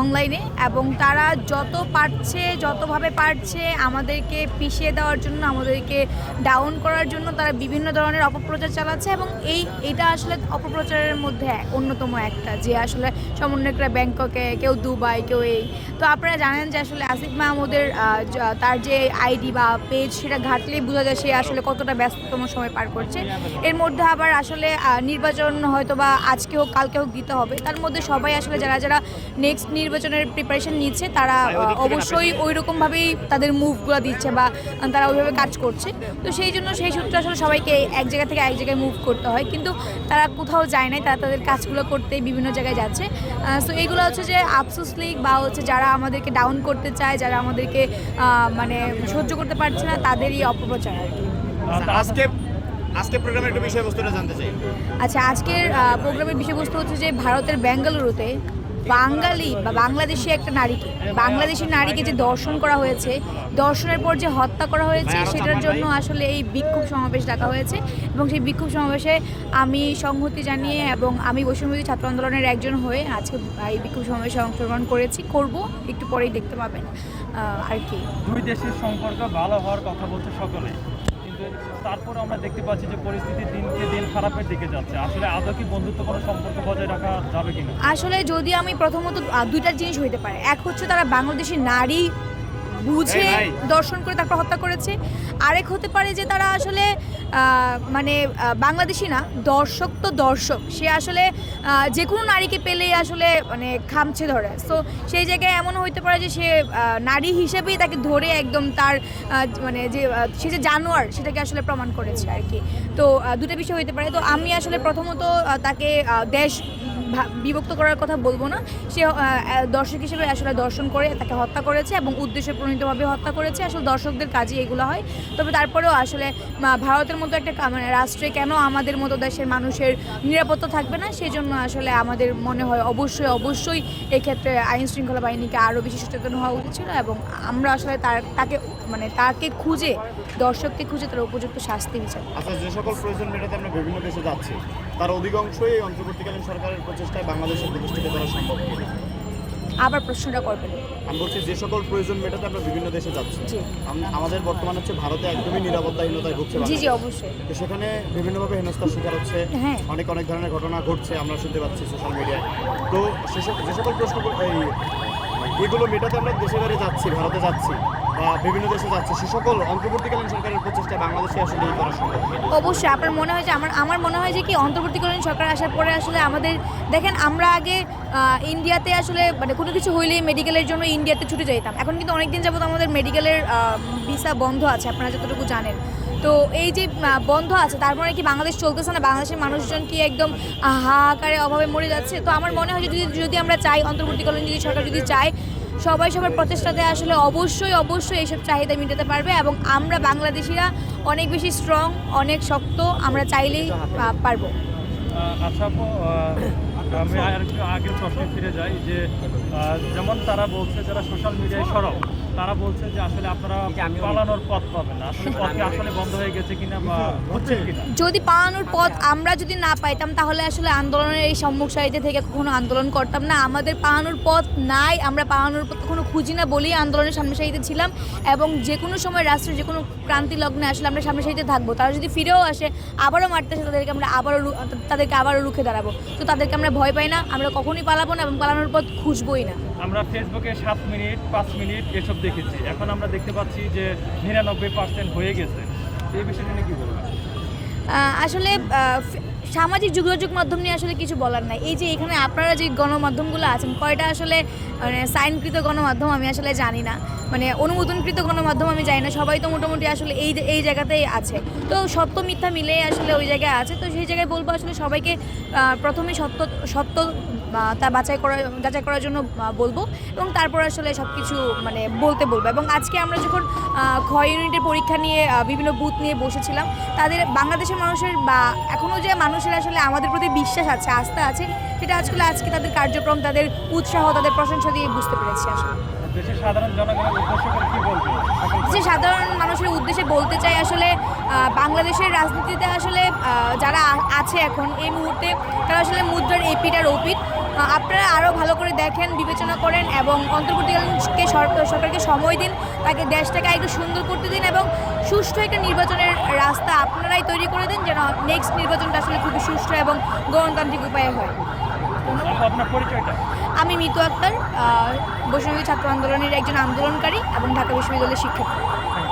অনলাইনে এবং তারা যত পারছে, যতভাবে পারছে আমাদেরকে পিছিয়ে দেওয়ার জন্য, আমাদেরকে ডাউন করার জন্য তারা বিভিন্ন ধরনের অপপ্রচার চালাচ্ছে এবং এই, এটা আসলে অপপ্রচারের মধ্যে অন্যতম একটা যে আসলে সমন্বয়করা ব্যাংককে, কেউ দুবাই, কেউ এই। তো আপনারা জানেন যে আসলে আসিফ মাহমুদের তার যে আইডি বা পেজ সেটা ঘাটলেই বোঝা যায় সে আসলে কতটা ব্যস্ততম সময় পার করছে। এর মধ্যে আবার আসলে নির্বাচন হয়তো বা আজকে হোক, কালকে হোক দিতে হবে। তার মধ্যে সবাই আসলে যারা যারা নেক্সট নির্বাচনের প্রিপারেশন নিচ্ছে তারা আহ, অবশ্যই ওই রকমভাবেই তাদের মুভগুলো দিচ্ছে বা তারা ওইভাবে কাজ করছে। তো সেই জন্য সেই সূত্রে আসলে সবাইকে এক জায়গা থেকে এক জায়গায় মুভ করতে হয়। কিন্তু তারা কোথাও যায় নাই তারা তাদের কাজগুলো করতে বিভিন্ন জায়গায় যাচ্ছে। সো এইগুলো হচ্ছে যে আফসোস লীগ বা হচ্ছে যারা আমাদেরকে ডাউন করতে চায় যারা আমাদেরকে আহ, মানে সহ্য করতে পারছে না তাদেরই অপপ্রচার আর কি। আচ্ছা, আজকে আজকে প্রোগ্রামের একটু বিষয়বস্তুটা জানতে চাই। আচ্ছা আজকের প্রোগ্রামের বিষয়বস্তু হচ্ছে যে ভারতের বেঙ্গালুরুতে বাঙালি বা বাংলাদেশি একটা নারীকে, বাংলাদেশি নারীকে যে দর্শন করা হয়েছে, দর্শনের পর যে হত্যা করা হয়েছে, সেটার জন্য আসলে এই বিক্ষোভ সমাবেশ ডাকা হয়েছে এবং সেই বিক্ষোভ সমাবেশে আমি সংহতি জানিয়ে এবং আমি বৈষম্যবিরোধী ছাত্র আন্দোলনের একজন হয়ে আজকে এই বিক্ষোভ সমাবেশে অংশগ্রহণ করেছি। করব, একটু পরেই দেখতে পাবেন আর কি। দুই দেশের সম্পর্ক ভালো হওয়ার কথা বলছে সকলে। কিন্তু তারপরে আমরা দেখতে পাচ্ছি যে পরিস্থিতি দিনকে দিন খারাপের দিকে যাচ্ছে। আসলে আদৌ কি বন্ধুত্বপূর্ণ সম্পর্ক বজায় রাখা যাবে কিনা? আসলে যদি আমি প্রথমত দুইটা জিনিস হইতে পারে। এক হচ্ছে তারা বাংলাদেশি নারী বুঝে দর্শন করে তারপর হত্যা করেছে। আরেক হতে পারে যে তারা আসলে মানে বাংলাদেশি না দর্শক তো দর্শক। সে আসলে যে কোনো নারীকে পেলেই আসলে মানে খামছে ধরে। সো সেই জায়গায় এমন হইতে পারে যে সে নারী হিসেবেই তাকে ধরে একদম তার মানে যে সে যে জানোয়ার সেটাকে আসলে প্রমাণ করেছে আর কি। তো দুটো বিষয় হইতে পারে। তো আমি আসলে প্রথমত তাকে দেশ বিভক্ত করার কথা বলব না। সে দর্শক হিসেবে আসলে দর্শন করে তাকে হত্যা করেছে এবং উদ্দেশ্য প্রণীতভাবে হত্যা করেছে। আসলে দর্শকদের কাজে এগুলো হয়। তবে তারপরেও আসলে ভারতের মতো একটা মানে রাষ্ট্রে কেন আমাদের মতো দেশের মানুষের নিরাপত্তা থাকবে না? সেজন্য আসলে আমাদের মনে হয় অবশ্যই অবশ্যই এক্ষেত্রে আইন শৃঙ্খলা বাহিনীকে আরও বেশি সচেতন হওয়া উচিত ছিল এবং আমরা আসলে তার তাকে মানে তাকে খুঁজে দর্শককে খুঁজে তার উপযুক্ত শাস্তি বিচার। আচ্ছা যে সকল প্রয়োজন মেটাতে আমরা বিভিন্ন দেশে যাচ্ছি তার অধিকাংশই এই অন্তর্বর্তীকালীন সরকারের প্রচেষ্টায় বাংলাদেশে প্রতিষ্ঠিত করা সম্ভব কিনা? আবার প্রশ্নটা করবেন। আমি বলছি যে সকল প্রয়োজন মেটাতে আমরা বিভিন্ন দেশে যাচ্ছি। আমাদের বর্তমান হচ্ছে ভারতে একদমই নিরাপত্তাহীনতায় ভুগছে জি জি অবশ্যই। তো সেখানে বিভিন্নভাবে হেনস্থার শিকার হচ্ছে। হ্যাঁ। অনেক অনেক ধরনের ঘটনা ঘটছে আমরা শুনতে পাচ্ছি সোশ্যাল মিডিয়ায় তো সেসব যে সকল প্রশ্ন এই এগুলো মেটাতে আমরা দেশে বাইরে যাচ্ছি ভারতে যাচ্ছি বিভিন্ন দেশে যাচ্ছি। সে সকল অন্তর্বর্তীকালীন সরকারের প্রচেষ্টায় বাংলাদেশে আসলে অবশ্যই, আপনার মনে হয় যে আমার আমার মনে হয় যে কি অন্তর্বর্তীকালীন সরকার আসার পরে আসলে আমাদের দেখেন, আমরা আগে ইন্ডিয়াতে আসলে মানে কোনো কিছু হইলেই মেডিকেলের জন্য ইন্ডিয়াতে ছুটে যেতাম এখন কিন্তু অনেকদিন যাবত আমাদের মেডিকেলের ভিসা বন্ধ আছে, আপনারা যতটুকু জানেন। তো এই যে বন্ধ আছে তারপরে কি বাংলাদেশ চলতেছে না? বাংলাদেশের মানুষজন কি একদম হাহাকারে অভাবে মরে যাচ্ছে? তো আমার মনে হয় যদি যদি আমরা চাই, অন্তর্বর্তীকালীন যদি সরকার যদি চায় সবাই সবার প্রচেষ্টাতে আসলে অবশ্যই অবশ্যই এইসব চাহিদা মেটাতে পারবে এবং আমরা বাংলাদেশিরা অনেক বেশি স্ট্রং অনেক শক্ত, আমরা চাইলেই পারব। আচ্ছা আমি আর একটু আগের প্রশ্নে ফিরে যাই যে যেমন তারা বলছে যারা সোশ্যাল মিডিয়ায় সরব তারা বলছে যে আসলে আপনারা পালানোর পথ পাবেন না। আসলে পথ কি আসলে বন্ধ হয়ে গেছে কিনা বা হচ্ছে কিনা? যদি পালানোর পথ আমরা যদি না পাইতাম তাহলে আসলে আন্দোলনের এই সম্মুখ সারিতে থেকে কখনো আন্দোলন করতাম না। আমাদের পালানোর পথ নাই আমরা পালানোর পথ কখনো খুঁজি না বলেই আন্দোলনের সামনে সারিতে ছিলাম এবং যে কোনো সময় রাষ্ট্রের যে কোনো ক্রান্তি লগ্নে আসলে আমরা সামনে সারিতে থাকব। তারা যদি ফিরেও আসে আবারও মারতে আসে তাদেরকে আমরা আবারও তাদেরকে আবারও রুখে দাঁড়াবো। তো তাদেরকে আমরা ভয় পাই না আমরা কখনই পালাবো না এবং পালানোর পর খুঁজবোই না। আমরা ফেসবুকে সাত মিনিট পাঁচ মিনিট এসব দেখেছি। এখন আমরা দেখতে পাচ্ছি যে নিরানব্বই পার্সেন্ট হয়ে গেছে। এই বিষয়টা নিয়ে কি বলবেন? আসলে সামাজিক যোগাযোগ মাধ্যম নিয়ে আসলে কিছু বলার নাই। এই যে এখানে আপনারা যে গণমাধ্যমগুলো আছেন, কয়টা আসলে মানে সাইনকৃত গণমাধ্যম আমি আসলে জানি না। মানে অনুমোদনকৃত গণমাধ্যম আমি জানি না। সবাই তো মোটামুটি আসলে এই এই জায়গাতেই আছে। তো সত্য মিথ্যা মিলেই আসলে ওই জায়গায় আছে। তো সেই জায়গায় বলব আসলে সবাইকে প্রথমে সত্য সত্য তা বাছাই করা, যাচাই করার জন্য বলব। এবং তারপর আসলে সব কিছু মানে বলতে বলব। এবং আজকে আমরা যখন ক্ষয় ইউনিটের পরীক্ষা নিয়ে বিভিন্ন বুথ নিয়ে বসেছিলাম, তাদের বাংলাদেশের মানুষের বা এখনও যে মানুষের আসলে আমাদের প্রতি বিশ্বাস আছে, আস্থা আছে, সেটা আজকে আজকে তাদের কার্যক্রম, তাদের উৎসাহ, তাদের প্রশংসা দিয়ে বুঝতে পেরেছি আসলে। সাধারণ যে সাধারণ মানুষের উদ্দেশ্যে বলতে চাই আসলে বাংলাদেশের রাজনীতিতে আসলে যারা আছে এখন, এই মুহূর্তে তারা আসলে মুদ্রার এপিট আর ওপিট আপনারা আরও ভালো করে দেখেন, বিবেচনা করেন এবং অন্তর্বর্তীকালীনকে সরকার সরকারকে সময় দিন, তাকে দেশটাকে একটু সুন্দর করতে দিন এবং সুষ্ঠু একটা নির্বাচনের রাস্তা আপনারাই তৈরি করে দিন যেন নেক্সট নির্বাচনটা আসলে খুবই সুষ্ঠু এবং গণতান্ত্রিক উপায়ে হয়। আমি মিতু আক্তার বৈষ্ণবী ছাত্র আন্দোলনের একজন আন্দোলনকারী এবং ঢাকা বিশ্ববিদ্যালয়ের you.